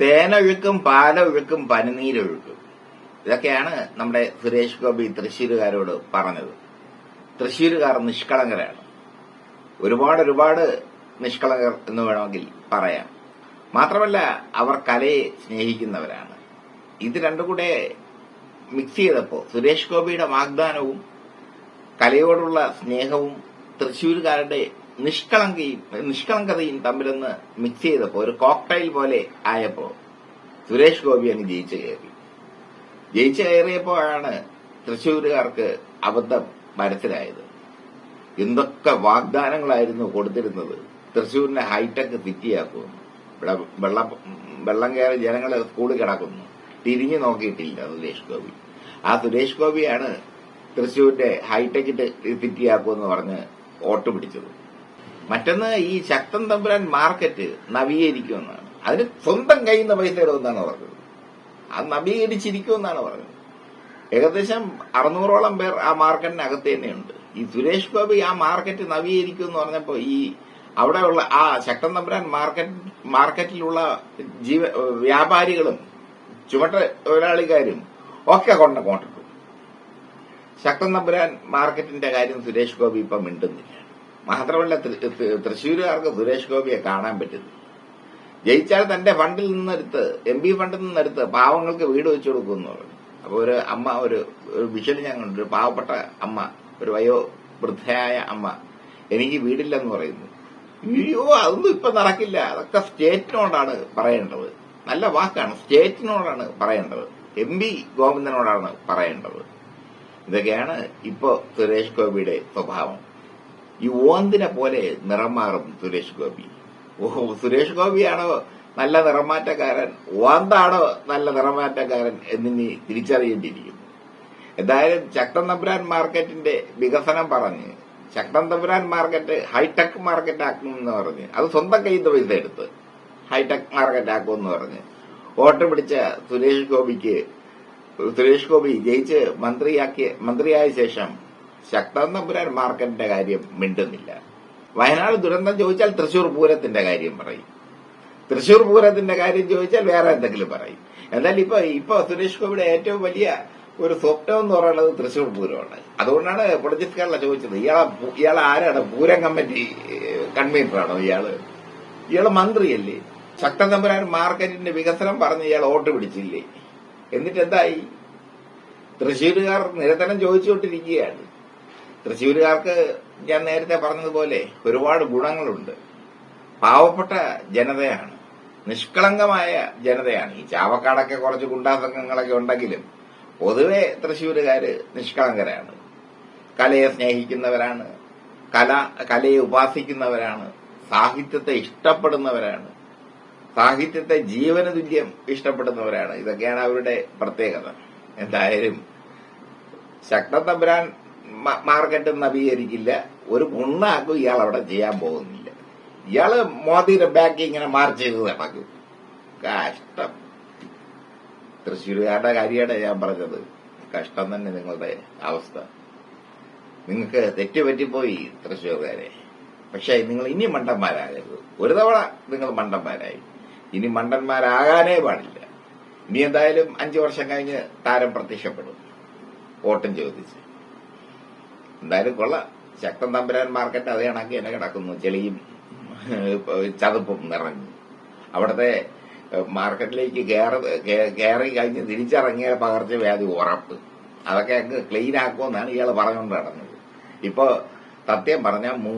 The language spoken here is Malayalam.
തേനൊഴുക്കും പാലൊഴുക്കും പനിനീരൊഴുക്കും. ഇതൊക്കെയാണ് നമ്മുടെ സുരേഷ് ഗോപി തൃശ്ശൂരുകാരോട് പറഞ്ഞത്. തൃശ്ശൂരുകാർ നിഷ്കളങ്കരാണ്. ഒരുപാട് ഒരുപാട് നിഷ്കളങ്കർ എന്ന് വേണമെങ്കിൽ പറയാം. മാത്രമല്ല അവർ കലയെ സ്നേഹിക്കുന്നവരാണ്. ഇത് രണ്ടും കൂടെ മിക്സ് ചെയ്തപ്പോൾ സുരേഷ് ഗോപിയുടെ വാഗ്ദാനവും കലയോടുള്ള സ്നേഹവും തൃശ്ശൂരുകാരുടെ നിഷ്കളങ്കയും നിഷ്കളങ്കതയും തമ്മിലൊന്ന് മിക്സ് ചെയ്തപ്പോ ഒരു കോക്ടൈൽ പോലെ ആയപ്പോ സുരേഷ് ഗോപി അങ്ങ് ജയിച്ചു കയറി. ജയിച്ചു കയറിയപ്പോഴാണ് തൃശ്ശൂരുകാർക്ക് അബദ്ധം മനസ്സിലായത്. എന്തൊക്കെ വാഗ്ദാനങ്ങളായിരുന്നു കൊടുത്തിരുന്നത്. തൃശ്ശൂരിനെ ഹൈടെക് തിറ്റിയാക്കുന്നു ഇവിടെ വെള്ളം വെള്ളം കയറി ജനങ്ങൾ സ്കൂളിൽ കിടക്കുന്നു. തിരിഞ്ഞു നോക്കിയിട്ടില്ല സുരേഷ് ഗോപി. ആ സുരേഷ് ഗോപിയാണ് തൃശ്ശൂരിന്റെ ഹൈടെക് സിറ്റിയാക്കുമെന്ന് പറഞ്ഞ് വോട്ട് പിടിച്ചത്. മറ്റൊന്ന് ഈ ശക്തൻ തമ്പുരാൻ മാർക്കറ്റ് നവീകരിക്കുമെന്നാണ്. അതിന് സ്വന്തം കയ്യിൽ നിന്ന് പൈസ ഇടുമെന്നാണ് പറഞ്ഞത്. അത് നവീകരിച്ചിരിക്കുമെന്നാണ് പറഞ്ഞത്. ഏകദേശം അറുന്നൂറോളം പേർ ആ മാർക്കറ്റിനകത്ത് തന്നെയുണ്ട്. ഈ സുരേഷ് ഗോപി ആ മാർക്കറ്റ് നവീകരിക്കും എന്ന് പറഞ്ഞപ്പോ ഈ അവിടെയുള്ള ആ ശക്തൻ തമ്പുരാൻ മാർക്കറ്റ് മാർക്കറ്റിലുള്ള ജീവ വ്യാപാരികളും ചുമട്ട തൊഴിലാളിക്കാരും ഒക്കെ കൊണ്ട് കൊണ്ടിട്ടു. ശക്തൻ തമ്പുരാൻ മാർക്കറ്റിന്റെ കാര്യം സുരേഷ് ഗോപി ഇപ്പം മിണ്ടുന്നില്ല. മാത്രമല്ല തൃശ്ശൂരുകാർക്ക് സുരേഷ് ഗോപിയെ കാണാൻ പറ്റുന്നു. ജയിച്ചാൽ തന്റെ ഫണ്ടിൽ നിന്നെടുത്ത് എം പി ഫണ്ടിൽ നിന്നെടുത്ത് പാവങ്ങൾക്ക് വീട് വെച്ചു കൊടുക്കുന്നു അപ്പൊ ഒരു അമ്മ ഒരു വിഷൽ കണ്ടു ഒരു പാവപ്പെട്ട അമ്മ ഒരു വയോ വൃദ്ധയായ അമ്മ എനിക്ക് വീടില്ലെന്ന് പറയുന്നു. അയ്യോ അതൊന്നും ഇപ്പൊ നടക്കില്ല. അതൊക്കെ സ്റ്റേറ്റിനോടാണ് പറയേണ്ടത്. നല്ല വാക്കാണ്. സ്റ്റേറ്റിനോടാണ് പറയേണ്ടത്. എം പി ഗോവിന്ദനോടാണ് പറയേണ്ടത്. ഇതൊക്കെയാണ് ഇപ്പോ സുരേഷ് ഗോപിയുടെ സ്വഭാവം. ഈ ഓന്തിനെ പോലെ നിറം മാറും സുരേഷ് ഗോപി. ഓ സുരേഷ് ഗോപിയാണോ നല്ല നിറമാറ്റക്കാരൻ? ഓന്താണോ നല്ല നിറമാറ്റക്കാരൻ എന്നിനി തിരിച്ചറിയേണ്ടിയിരിക്കുന്നു. എന്തായാലും ചക്തൻ തമ്പുരാൻ മാർക്കറ്റിന്റെ വികസനം പറഞ്ഞ് Sakthan Thampuran market hi tech market ആക്കുമെന്ന് പറഞ്ഞ് അത് സ്വന്തം കയ്യിൽ നിന്ന് പൈസ എടുത്ത് ഹൈടെക് മാർക്കറ്റ് ആക്കുമെന്ന് പറഞ്ഞ് വോട്ട് പിടിച്ച സുരേഷ് ഗോപിക്ക് സുരേഷ് ഗോപി ജയിച്ച് മന്ത്രിയാക്കിയ മന്ത്രിയായ ശേഷം ശക്തൻ തമ്പുരാൻ മാർക്കറ്റിന്റെ കാര്യം മിണ്ടുന്നില്ല. വയനാട് ദുരന്തം ചോദിച്ചാൽ തൃശൂർ പൂരത്തിന്റെ കാര്യം പറയും. തൃശൂർ പൂരത്തിന്റെ കാര്യം ചോദിച്ചാൽ വേറെ എന്തെങ്കിലും പറയും. എന്നാൽ ഇപ്പൊ ഇപ്പൊ സുരേഷ് ഗോപിയുടെ ഏറ്റവും വലിയ ഒരു സ്വപ്നം എന്ന് പറയുന്നത് തൃശൂർ പൂരമാണ്. അതുകൊണ്ടാണ് പ്രൊജക്ട് കേരള ചോദിച്ചത് ഇയാളെ ഇയാൾ ആരാണ്? പൂരം കമ്മിറ്റി കൺവീനറാണോ ഇയാൾ? ഇയാൾ മന്ത്രിയല്ലേ? ശക്തൻ തമ്പുരാൻ മാർക്കറ്റിന്റെ വികസനം പറഞ്ഞ് ഇയാൾ വോട്ട് പിടിച്ചില്ലേ? എന്നിട്ട് എന്തായി? തൃശ്ശൂരുകാർ നിരന്തരം ചോദിച്ചുകൊണ്ടിരിക്കുകയാണ്. തൃശ്ശൂരുകാർക്ക് ഞാൻ നേരത്തെ പറഞ്ഞതുപോലെ ഒരുപാട് ഗുണങ്ങളുണ്ട്. പാവപ്പെട്ട ജനതയാണ്. നിഷ്കളങ്കമായ ജനതയാണ്. ഈ ചാവക്കാടൊക്കെ കുറച്ച് ഗുണ്ടാസംഘങ്ങളൊക്കെ ഉണ്ടെങ്കിലും പൊതുവെ തൃശ്ശൂരുകാര് നിഷ്കളങ്കരാണ്. കലയെ സ്നേഹിക്കുന്നവരാണ്. കല കലയെ ഉപാസിക്കുന്നവരാണ്. സാഹിത്യത്തെ ഇഷ്ടപ്പെടുന്നവരാണ്. സാഹിത്യത്തെ ജീവന തുല്യം ഇഷ്ടപ്പെടുന്നവരാണ്. ഇതൊക്കെയാണ് അവരുടെ പ്രത്യേകത. എന്തായാലും ശക്തൻ തമ്പുരാൻ മ- മാർക്കറ്റ് നവീകരിക്കില്ല. ഒരു ഗുണ്ണാക്കും ഇയാൾ അവിടെ ചെയ്യാൻ പോകുന്നില്ല. ഇയാൾ മോദിയുടെ ബാക്കി ഇങ്ങനെ മാർച്ച് ചെയ്ത് നടക്കും കഷ്ടം. തൃശ്ശൂരുകാരുടെ കാര്യമാണ് ഞാൻ പറഞ്ഞത്. കഷ്ടം തന്നെ നിങ്ങളുടെ അവസ്ഥ. നിങ്ങൾക്ക് തെറ്റുപറ്റിപ്പോയി തൃശ്ശൂർകാരെ. പക്ഷെ നിങ്ങൾ ഇനി മണ്ടന്മാരാകരുത്. ഒരു തവണ നിങ്ങൾ മണ്ടന്മാരായി. ഇനി മണ്ടന്മാരാകാനേ പാടില്ല. ഇനി എന്തായാലും അഞ്ചു വർഷം കഴിഞ്ഞ് താരം പ്രത്യക്ഷപ്പെടും. വോട്ടും ചോദിച്ച്. എന്തായാലും കൊള്ളാം. ശക്തൻ തമ്പുരാൻ മാർക്കറ്റ് അതേ കണക്ക് തന്നെ കിടക്കുന്നു. ചെളിയും ചതുപ്പും നിറഞ്ഞു. അവിടുത്തെ മാർക്കറ്റിലേക്ക് കയറി കഴിഞ്ഞ് തിരിച്ചിറങ്ങിയ പകർച്ചവ്യാധി ഉറപ്പ്. അതൊക്കെ അങ്ങ് ക്ലീൻ ആക്കുമെന്നാണ് ഇയാൾ പറഞ്ഞുകൊണ്ട് നടന്നത്. ഇപ്പൊ സത്യം പറഞ്ഞ മൂ